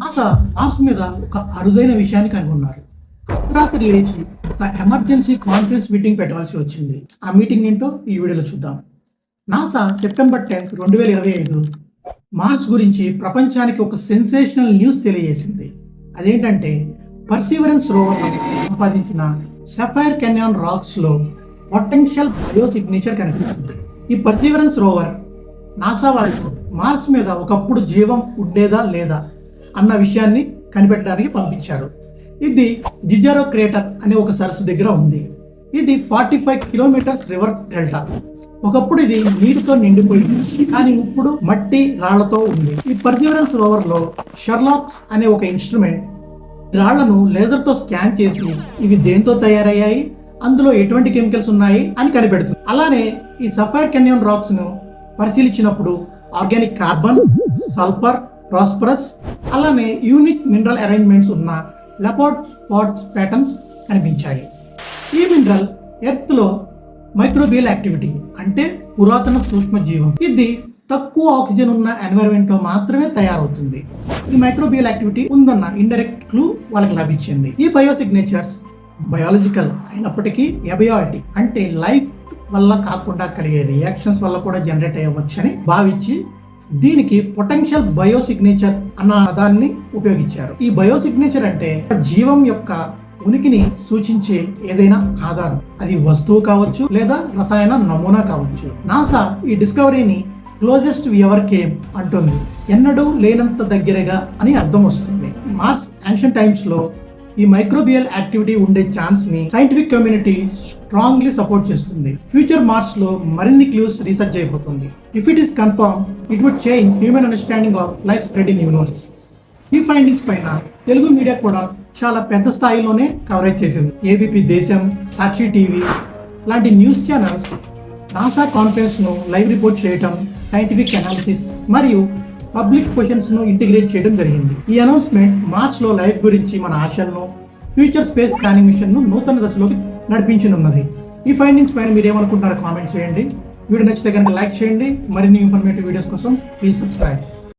NASA Mars మీద ఒక అరుదైన విషయాన్ని కనుగొన్నారు రాత్రి లేచి ఒక ఎమర్జెన్సీ కాన్ఫరెన్స్ మీటింగ్ పెట్టవలసి వచ్చింది. ఆ మీటింగ్ ఏంటో ఈ వీడియోలో చూద్దాం. నాసా సెప్టెంబర్ టెన్త్ రెండు వేల ఇరవై ఐదు మార్స్ గురించి ప్రపంచానికి ఒక సెన్సేషనల్ న్యూస్ తెలియజేసింది. అదేంటంటే పర్సీవరెన్స్ రోవర్ సంపాదించిన సఫైర్ కెన్యాన్ రాక్స్లో పొటెన్షియల్ బయో సిగ్నేచర్ కనిపిస్తుంది. ఈ పర్సీవరెన్స్ రోవర్ నాసా వాళ్ళు మార్స్ మీద ఒకప్పుడు జీవం ఉండేదా లేదా అన్న విషయాన్ని కనిపెట్టడానికి పంపించారు. ఇది జిజారో క్రేటర్ అనే ఒక సరస్సు దగ్గర ఉంది. ఇది forty five kilometres river delta. ఒకప్పుడు ఇది నీటితో నిండిపోయింది. కానీ ఇప్పుడు మట్టి రాళ్ళతో ఉంది. ఈ పర్సివరెన్స్ రోవర్లో షర్లాక్స్ అనే ఒక ఇన్స్ట్రుమెంట్ రాళ్ళను లేజర్తో స్కాన్ చేసి ఇవి దేంతో తయారయ్యాయి? అందులో ఎటువంటి కెమికల్స్ ఉన్నాయి అని కనిపెడుతుంది. అలానే ఈ సఫైర్ కెన్యన్ రాక్స్ను పరిశీలించినప్పుడు ఆర్గానిక్ కార్బన్ సల్ఫర్ ప్రాస్పరస్ అలానే యూనిక్ మినరల్ అరేంజ్మెంట్స్ ఉన్న లెపార్డ్ పాట్స్ ప్యాటర్న్స్ కనిపించాయి. ఈ మినరల్ ఎర్త్లో మైక్రోబియల్ యాక్టివిటీ అంటే పురాతన సూక్ష్మజీవం. ఇది తక్కువ ఆక్సిజన్ ఉన్న ఎన్వైరన్మెంట్లో మాత్రమే తయారవుతుంది. ఈ మైక్రోబియల్ యాక్టివిటీ ఉందన్న ఇండైరెక్ట్ క్లూ వాళ్ళకి లభించింది. ఈ బయో సిగ్నేచర్స్ బయాలజికల్ అయినప్పటికీ ఎబయాటిక్ అంటే లైఫ్ వల్ల కాకుండా కలిగే రియాక్షన్స్ వల్ల కూడా జనరేట్ అయ్యవచ్చని భావించి దీనికి పొటెన్షియల్ బయోసిగ్నేచర్ అన్న పదాన్ని ఉపయోగించారు. ఈ బయో సిగ్నేచర్ అంటే జీవం యొక్క ఉనికిని సూచించే ఏదైనా ఆధారం. అది వస్తువు కావచ్చు లేదా రసాయన నమూనా కావచ్చు. నాసా ఈ డిస్కవరీని క్లోజెస్ట్ ఎవర్ కేమ్ అంటుంది. ఎన్నడూ లేనంత దగ్గరగా అని అర్థం వస్తుంది. మార్స్ యాన్షియన్ టైమ్స్లో ఈ మైక్రోబియల్ యాక్టివిటీ ఉండే ఛాన్స్ని సైంటిఫిక్ కమ్యూనిటీ స్ట్రాంగ్లీ సపోర్ట్ చేస్తుంది. ఫ్యూచర్ మార్స్లో మరిన్ని క్లూస్ రీసెర్చ్ అయిపోతుంది if it is confirm it would change human understanding of life spread in universe ఈ ఫైండింగ్స్ పైన తెలుగు మీడియా కూడా చాలా పెద్ద స్థాయిలోనే కవరేజ్ చేసింది. ఏబిపి దేశం సాక్షి టీవీ లాంటి న్యూస్ ఛానల్స్ నాసా కాన్ఫరెన్స్ను లైవ్ రిపోర్ట్ చేయటం సైంటిఫిక్ అనాలిసిస్ మరియు పబ్లిక్ క్వశ్చన్స్ను ఇంటిగ్రేట్ చేయడం జరిగింది. ఈ అనౌన్స్మెంట్ మార్చ్లో లైఫ్ గురించి మన ఆశలను ఫ్యూచర్ స్పేస్ ప్లానింగ్ మిషన్ను నూతన దశలోకి నడిపించనున్నది. ఈ ఫైండింగ్స్ పైన మీరు ఏమనుకుంటారో కామెంట్ చేయండి. వీడియో నచ్చితే కనుక లైక్ చేయండి. మరిన్ని ఇన్ఫర్మేటివ్ వీడియోస్ కోసం ప్లీజ్ సబ్స్క్రైబ్.